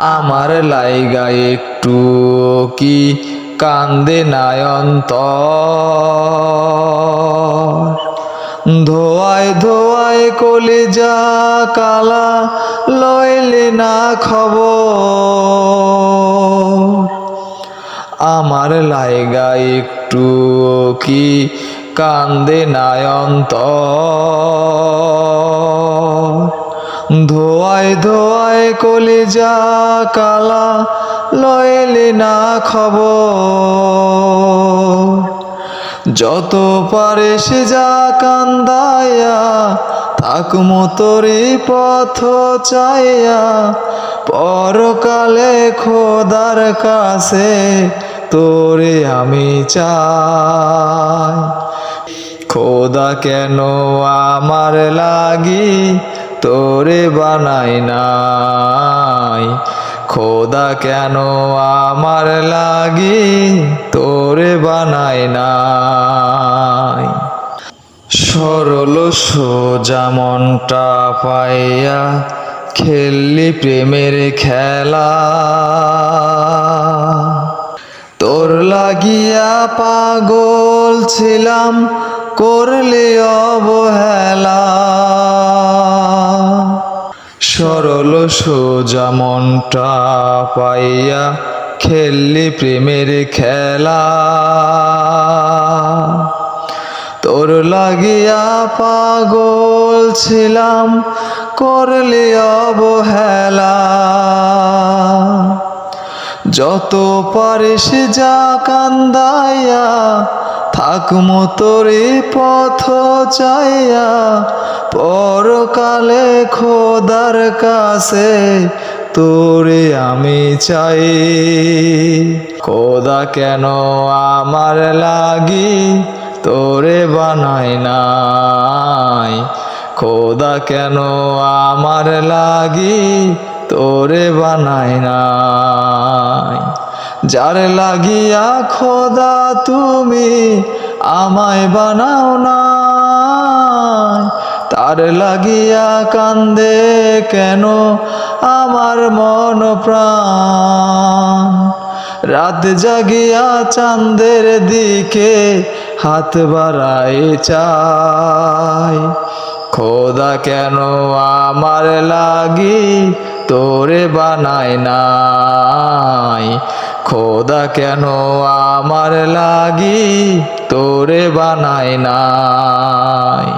আমার লাইগা একটু কি কান্দে নায়ন্ত ধোয়ায় ধোয়ায় কলিজা কালা লইলে না খবর? আমার লাইগা একটু কি কান্দে নায়ন্ত ধোয়ায় ধোয়ায় কলিজা কালা লইলে না খবর। যত পারে সে যা কান্দায়া, থাক মতরে পথ চাইয়া পরকালে খোদার কাছে তোরে আমি চাই। খোদা কেন আমার লাগি তোরে বানাই নাই। খোদা কেন আমার লাগি তোরে বানাই নাই? সরল সোজা মনটা পাইয়া খেললি প্রেমের খেলা। তোর লাগিয়া পাগল ছিলাম করলে অবহেলা। সরল সোজা মনটা পাইয়া খেললি প্রেমের খেলা। তোর লাগিয়া পাগল ছিলাম, করলে অবহেলা। যত পারিস যা কান্দাইয়া থাক মতরে পথ চাইয়া, পরকালে খোদার কাছে তোরে আমি চাই। খোদা কেন আমার লাগি তোরে বানাই নাই? খোদা কেন আমার লাগি তোরে বানাই নাই? যার লাগিয়া খোদা তুমি আমায় বানাও না তার লাগিয়া কান্দে কেন আমার মন প্রাণ? রাত জাগিয়া চাঁদের দিকে হাত বাড়াই চাই। খোদা কেন আমার লাগি তোরে বানাই নাই? খোদা কেন আমার লাগি তোরে বানাই নাই?